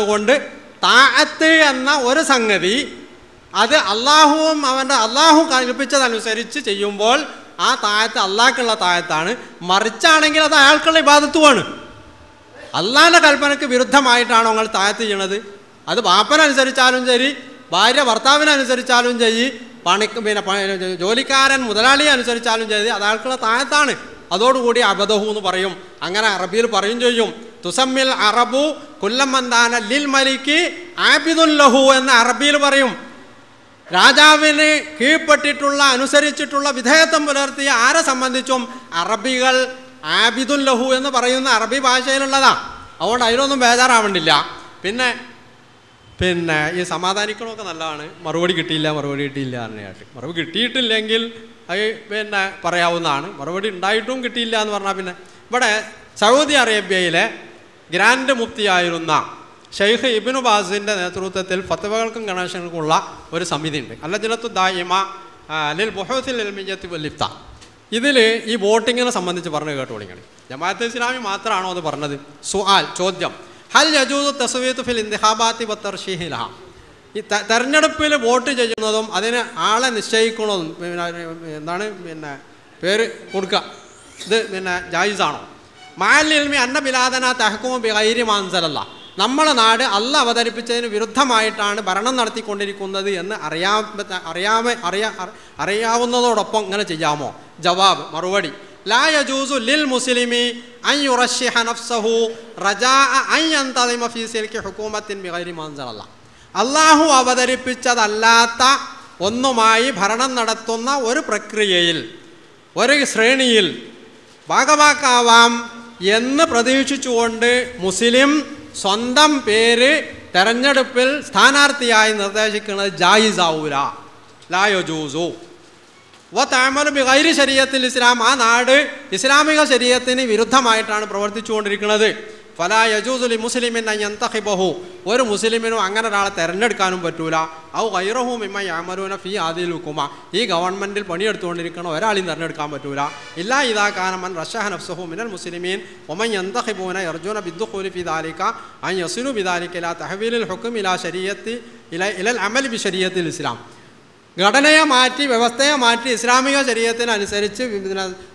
കൊണ്ട് താഴത്ത് എന്ന ഒരു സംഗതി അത് അള്ളാഹുവും അവന്റെ അള്ളാഹു കൽപ്പിച്ചതനുസരിച്ച് ചെയ്യുമ്പോൾ ആ താഴത്ത് അള്ളാഹ്ക്കുള്ള താഴത്താണ് മറിച്ചാണെങ്കിൽ അത് അയാൾക്കുള്ള ഇബാദത്തുമാണ് അള്ളാഹിന്റെ കൽപ്പനയ്ക്ക് വിരുദ്ധമായിട്ടാണോ നിങ്ങൾ താഴത്ത് ചെയ്യണത്? അത് ബാപ്പനനുസരിച്ചാലും ശരി ഭാര്യ ഭർത്താവിനനുസരിച്ചാലും ചെയ്യ് പണി പിന്നെ ജോലിക്കാരൻ മുതലാളിയെ അനുസരിച്ചാലും ചെയ്ത് അത് അയാൾക്കുള്ള താഴത്താണ് അതോടുകൂടി അബദഹു എന്ന് പറയും. അങ്ങനെ അറബിയിൽ പറയും ചെയ്യും. തുസമ്മിൽ അറബു കുല്ലമ്മന്താന ലിൽ മലിക്ക് ആബിദുൽ ലഹു എന്ന് അറബിയിൽ പറയും. രാജാവിന് കീഴ്പ്പെട്ടിട്ടുള്ള അനുസരിച്ചിട്ടുള്ള വിധേയത്വം പുലർത്തിയ ആരെ സംബന്ധിച്ചും അറബികൾ ആബിദുൽ ലഹു എന്ന് പറയുന്ന അറബി ഭാഷയിലുള്ളതാ. അതുകൊണ്ട് അതിനൊന്നും ബേജാറാവണ്ടില്ല. പിന്നെ പിന്നെ ഈ സമാധാനിക്കണമൊക്കെ നല്ലതാണ്. മറുപടി കിട്ടിയില്ല മറുപടി കിട്ടിയില്ല എന്നയായിട്ട് മറുപടി കിട്ടിയിട്ടില്ലെങ്കിൽ അത് പിന്നെ പറയാവുന്നതാണ്. മറുപടി ഉണ്ടായിട്ടും കിട്ടിയില്ല എന്ന് പറഞ്ഞാൽ പിന്നെ. ഇവിടെ സൗദി അറേബ്യയിലെ ഗ്രാൻഡ് മുഫ്തിയായിരുന്ന ഷെയ്ഖ് ഇബിനു ബാസിന്റെ നേതൃത്വത്തിൽ ഫത്തവകൾക്കും ഗണേശങ്ങൾക്കുമുള്ള ഒരു സമിതി ഉണ്ട് അല്ലജിലത്തു ദായിമ അലിൽ ലിൽ ബുഹൂസിൽ ഇൽമിയ്യത്തി വല്ലിഫ്ത ഇതിൽ ഈ വോട്ടിങ്ങിനെ സംബന്ധിച്ച് പറഞ്ഞു കേട്ടു തുടങ്ങി ജമാഅത്ത് ഇസ്ലാമി മാത്രമാണോ അത് പറഞ്ഞത്? സുആൽ ചോദ്യം. ഹൽ യജൂദ് തസ്വീത്ത് ഫിൽ ഇന്തിഹാബാത്തി ബത്തർഷീഹിലഹ ഈ തെരഞ്ഞെടുപ്പിൽ വോട്ട് ചെയ്യുന്നതും അതിന് ആളെ നിശ്ചയിക്കുന്നതും എന്താണ് പിന്നെ പേര് കൊടുക്കുക ഇത് പിന്നെ ജായിസാണോ? മാലിൽമി അന്ന ബിലാദന തഹക്കുമ ബിഗൈരി മാൻസലല്ല. നമ്മളെ നാട് അല്ല അവതരിപ്പിച്ചതിന് വിരുദ്ധമായിട്ടാണ് ഭരണം നടത്തിക്കൊണ്ടിരിക്കുന്നത് എന്ന് അറിയാ അറിയാമ അറിയാ അറിയാവുന്നതോടൊപ്പം ഇങ്ങനെ ചെയ്യാമോ? ജവാബ് മറുപടി. ലിൽ മുസ്ലിമി അള്ളാഹു അവതരിപ്പിച്ചതല്ലാത്ത ഒന്നുമായി ഭരണം നടത്തുന്ന ഒരു പ്രക്രിയയിൽ ഒരു ശ്രേണിയിൽ ഭാഗവാക്കാവാം എന്ന് പ്രതീക്ഷിച്ചുകൊണ്ട് മുസ്ലിം സ്വന്തം പേര് തെരഞ്ഞെടുപ്പിൽ സ്ഥാനാർത്ഥിയായി നിർദ്ദേശിക്കുന്നത് ജായിസാവൂല. ലായോജൂസു വ താമരം ബിഗൈരി ശരീരത്തിൽ ഇസ്ലാം. ആ നാട് ഇസ്ലാമിക ശരീരത്തിന് വിരുദ്ധമായിട്ടാണ് പ്രവർത്തിച്ചുകൊണ്ടിരിക്കുന്നത്. ഫലാ യജൂസുലി മുസ്ലിമിൻ യന്തഹിബഹു. ഒരു മുസ്ലിമിനും അങ്ങനെ ഒരാളെ തിരഞ്ഞെടുക്കാനും പറ്റൂല. ഔ ഗൈറഹു മിമ്മ യാമരൂന ഫി ആദിൽ ഹുക്കുമ ഈ ഗവൺമെന്റിൽ പണിയെടുത്തുകൊണ്ടിരിക്കണ ഒരാളെയും തിരഞ്ഞെടുക്കാൻ പറ്റൂല. ഇല്ലാ ഇതാ കാനമൻ റഷഹ നഫ്സഹു മിനൽ മുസ്ലിമീൻ. ഒമൻ യന്തഹിബൂന യർജുന ബിദ്ദുഖൂലി ഫി ദാലിക. അൻ യസുനു ബിദാലിക ഇലാ തഹവീലിൽ ഹുക്കും ഇലാ ശരീയത്തി ഇല ഇലൽ അമൽ ബി ശരീയത്തിൽ ഇസ്ലാം. ഘടനയെ മാറ്റി വ്യവസ്ഥയെ മാറ്റി ഇസ്ലാമിക ശരീരത്തിനനുസരിച്ച്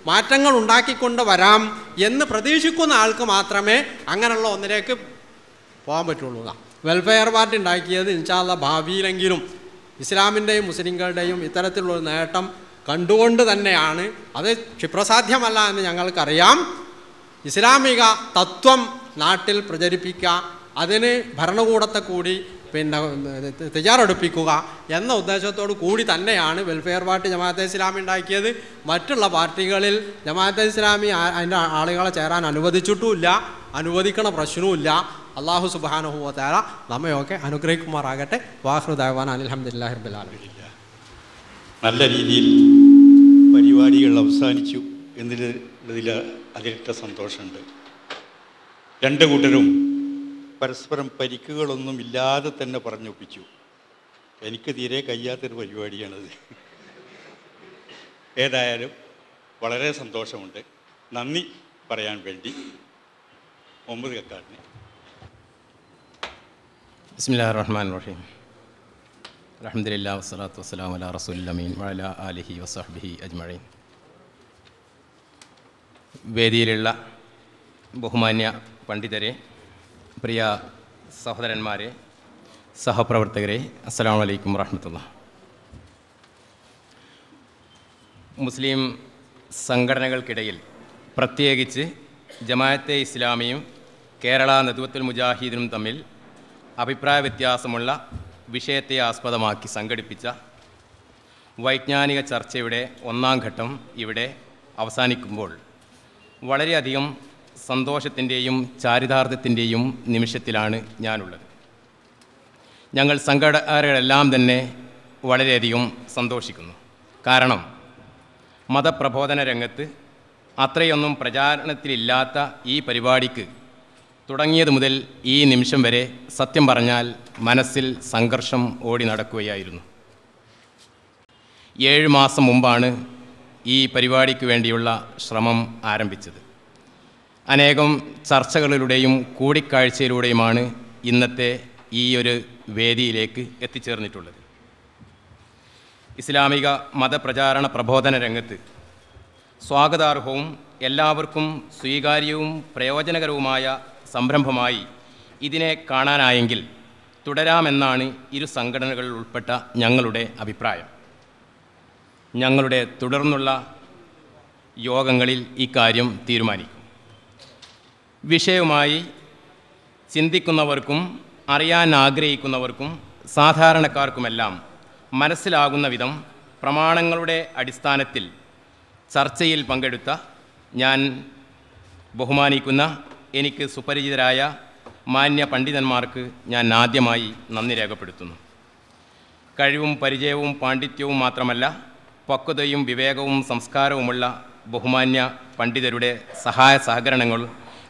മാറ്റങ്ങൾ ഉണ്ടാക്കിക്കൊണ്ട് വരാം. എന്ന് പ്രതീക്ഷിക്കുന്ന ആൾക്ക് മാത്രമേ അങ്ങനെയുള്ള ഒന്നിലേക്ക് പോകാൻ പറ്റുള്ളൂ വെൽഫെയർ പാർട്ടി ഉണ്ടാക്കിയത് ഇൻഷാല്ല ഭാവിയിലെങ്കിലും ഇസ്ലാമിന്റെയും മുസ്ലിങ്ങളുടെയും ഇത്തരത്തിലുള്ള നേട്ടം കണ്ടുകൊണ്ട് തന്നെയാണ്. അത് ക്ഷിപ്രസാധ്യമല്ല എന്ന് ഞങ്ങൾക്കറിയാം. ഇസ്ലാമിക തത്വം നാട്ടിൽ പ്രചരിപ്പിക്കുക അതിന് ഭരണകൂടത്തെ കൂടി പിന്നെ തയ്യാറെടുപ്പിക്കുക എന്ന ഉദ്ദേശത്തോടു കൂടി തന്നെയാണ് വെൽഫെയർ പാർട്ടി ജമാഅത്തെ ഇസ്ലാമി ഉണ്ടാക്കിയത്. മറ്റുള്ള പാർട്ടികളിൽ ജമാഅത്തെ ഇസ്ലാമി അതിന്റെ ആളുകളെ ചേരാൻ അനുവദിച്ചിട്ടുമില്ല അനുവദിക്കണ പ്രശ്നവുമില്ല. അള്ളാഹു സുബാനുഭവത്താര നമ്മയൊക്കെ അനുഗ്രഹിക്കുമാറാകട്ടെ. വാഹൃദാൻ അലഹമുല്ലാ റബ്ബുലാലമീൻ നല്ല രീതിയിൽ പരിപാടികൾ അവസാനിച്ചു. എന്നതിൽ അതിരട്ട സന്തോഷമുണ്ട്. രണ്ട് കൂട്ടരും പരസ്പരം പരിക്കുകളൊന്നും ഇല്ലാതെ തന്നെ പറഞ്ഞൊപ്പിച്ചു. എനിക്ക് തീരെ കഴിയാത്തൊരു പരിപാടിയാണത്. ഏതായാലും വളരെ സന്തോഷമുണ്ട്. നന്ദി പറയാൻ വേണ്ടി. ഒമ്പത് കക്കാടിന്. ബിസ്മില്ലാ റഹ്മാൻ റഹീം അലഹമില്ല വസ്സലാത്തു വസ്സലാം അല റസൂലമീൻ വഅല ആലിഹി വസ്ഹബിഹി അജ്മഴീൻ വേദിയിലുള്ള ബഹുമാന്യ പണ്ഡിതരെ പ്രിയ സഹോദരന്മാരെ സഹപ്രവർത്തകരെ അസ്സാം വലൈക്കും വറഹമത്തുള്ള. മുസ്ലിം സംഘടനകൾക്കിടയിൽ പ്രത്യേകിച്ച് ജമാഅത്തെ ഇസ്ലാമിയും കേരള നദുവത്തുൽ മുജാഹിദിനും തമ്മിൽ അഭിപ്രായ വ്യത്യാസമുള്ള വിഷയത്തെ ആസ്പദമാക്കി സംഘടിപ്പിച്ച വൈജ്ഞാനിക ചർച്ചയുടെ ഒന്നാം ഘട്ടം ഇവിടെ അവസാനിക്കുമ്പോൾ വളരെയധികം സന്തോഷത്തിന്റെയും ചാരിതാർത്ഥ്യത്തിന്റെയും നിമിഷത്തിലാണ് ഞാനുള്ളത്. ഞങ്ങൾ സംഘടനകളെല്ലാം തന്നെ വളരെയധികം സന്തോഷിക്കുന്നു. കാരണം മതപ്രബോധന രംഗത്ത് അത്രയൊന്നും പ്രചാരണത്തിലില്ലാത്ത ഈ പരിപാടിക്ക് തുടങ്ങിയത് മുതൽ ഈ നിമിഷം വരെ സത്യം പറഞ്ഞാൽ മനസ്സിൽ സംഘർഷം ഓടി നടക്കുകയായിരുന്നു. ഏഴ് മാസം മുമ്പാണ് ഈ പരിപാടിക്ക് വേണ്ടിയുള്ള ശ്രമം ആരംഭിച്ചത്. അനേകം ചർച്ചകളിലൂടെയും കൂടിക്കാഴ്ചയിലൂടെയുമാണ് ഇന്നത്തെ ഈ ഒരു വേദിയിലേക്ക് എത്തിച്ചേർന്നിട്ടുള്ളത്. ഇസ്ലാമിക മതപ്രചാരണ പ്രബോധന രംഗത്ത് സ്വാഗതാർഹവും എല്ലാവർക്കും സ്വീകാര്യവും പ്രയോജനകരവുമായ സംരംഭമായി ഇതിനെ കാണാനായെങ്കിൽ തുടരാമെന്നാണ് ഇരു സംഘടനകളിൽ ഉൾപ്പെട്ട ഞങ്ങളുടെ അഭിപ്രായം. ഞങ്ങളുടെ തുടർന്നുള്ള യോഗങ്ങളിൽ ഇക്കാര്യം തീരുമാനിക്കും. വിഷയവുമായി ചിന്തിക്കുന്നവർക്കും അറിയാൻ ആഗ്രഹിക്കുന്നവർക്കും സാധാരണക്കാർക്കുമെല്ലാം മനസ്സിലാകുന്ന വിധം പ്രമാണങ്ങളുടെ അടിസ്ഥാനത്തിൽ ചർച്ചയിൽ പങ്കെടുത്ത ഞാൻ ബഹുമാനിക്കുന്ന എനിക്ക് സുപരിചിതരായ മാന്യ പണ്ഡിതന്മാർക്ക് ഞാൻ ആദ്യമായി നന്ദി രേഖപ്പെടുത്തുന്നു. കഴിവും പരിചയവും പാണ്ഡിത്യവും മാത്രമല്ല പക്വതയും വിവേകവും സംസ്കാരവുമുള്ള ബഹുമാന്യ പണ്ഡിതരുടെ സഹായ സഹകരണങ്ങൾ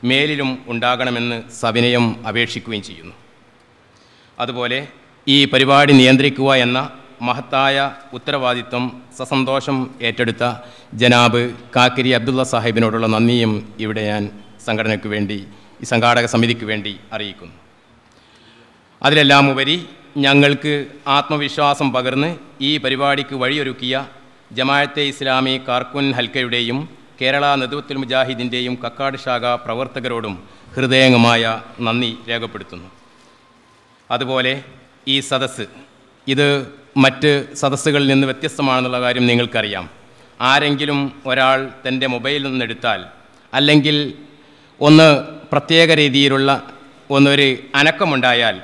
മേലിലും ഉണ്ടാകണമെന്ന് സവിനയം അപേക്ഷിക്കുകയും ചെയ്യുന്നു. അതുപോലെ ഈ പരിപാടി നിയന്ത്രിക്കുക എന്ന മഹത്തായ ഉത്തരവാദിത്വം സസന്തോഷം ഏറ്റെടുത്ത ജനാബ് കാക്കരി അബ്ദുള്ള സാഹിബിനോടുള്ള നന്ദിയും ഇവിടെ ഞാൻ സംഘടനയ്ക്ക് വേണ്ടി ഈ സംഘാടക സമിതിക്ക് വേണ്ടി അറിയിക്കുന്നു. അതിലെല്ലാം ഉപരി ഞങ്ങൾക്ക് ആത്മവിശ്വാസം പകർന്ന് ഈ പരിപാടിക്ക് വഴിയൊരുക്കിയ ജമാഅത്തെ ഇസ്ലാമി കാർക്കുൻ ഹൽക്കയുടെയും കേരള നേതൃത്വൽ മുജാഹിദിന്റെയും കക്കാട് ശാഖ പ്രവർത്തകരോടും ഹൃദയംഗമായ നന്ദി രേഖപ്പെടുത്തുന്നു. അതുപോലെ ഈ സദസ്സ് ഇത് മറ്റ് സദസ്സുകളിൽ നിന്ന് വ്യത്യസ്തമാണെന്നുള്ള കാര്യം നിങ്ങൾക്കറിയാം. ആരെങ്കിലും ഒരാൾ തന്റെ മൊബൈലിൽ നിന്നെടുത്താൽ അല്ലെങ്കിൽ ഒന്ന് പ്രത്യേക രീതിയിലുള്ള ഒന്നൊരു അനക്കമുണ്ടായാൽ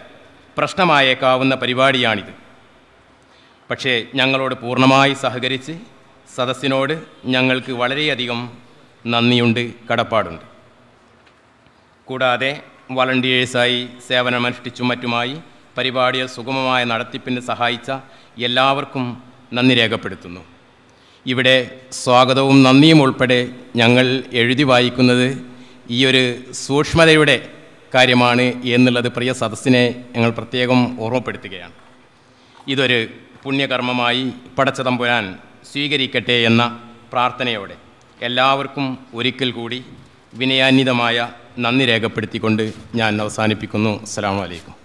പ്രശ്നമായേക്കാവുന്ന പരിപാടിയാണിത്. പക്ഷേ ഞങ്ങളോട് പൂർണമായി സഹകരിച്ച് സദസ്സിനോട് ഞങ്ങൾക്ക് വളരെയധികം നന്ദിയുണ്ട് കടപ്പാടുണ്ട്. കൂടാതെ വളണ്ടിയേഴ്സായി സേവനമനുഷ്ഠിച്ചും മറ്റുമായി പരിപാടിയെ സുഗമമായ നടത്തിപ്പിന് സഹായിച്ച എല്ലാവർക്കും നന്ദി രേഖപ്പെടുത്തുന്നു. ഇവിടെ സ്വാഗതവും നന്ദിയും ഉൾപ്പെടെ ഞങ്ങൾ എഴുതി വായിക്കുന്നത് ഈ ഒരു സൂക്ഷ്മതയുടെ കാര്യമാണ് എന്നുള്ളത് പ്രിയ സദസ്സിനെ ഞങ്ങൾ പ്രത്യേകം ഓർമ്മപ്പെടുത്തുകയാണ്. ഇതൊരു പുണ്യകർമ്മമായി പടച്ചതമ്പുരാൻ സ്വീകരിക്കട്ടെ എന്ന പ്രാർത്ഥനയോടെ എല്ലാവർക്കും ഒരിക്കൽ കൂടി വിനയാന്വിതമായ നന്ദി രേഖപ്പെടുത്തിക്കൊണ്ട് ഞാൻ അവസാനിപ്പിക്കുന്നു. അസ്സാം വലൈക്കും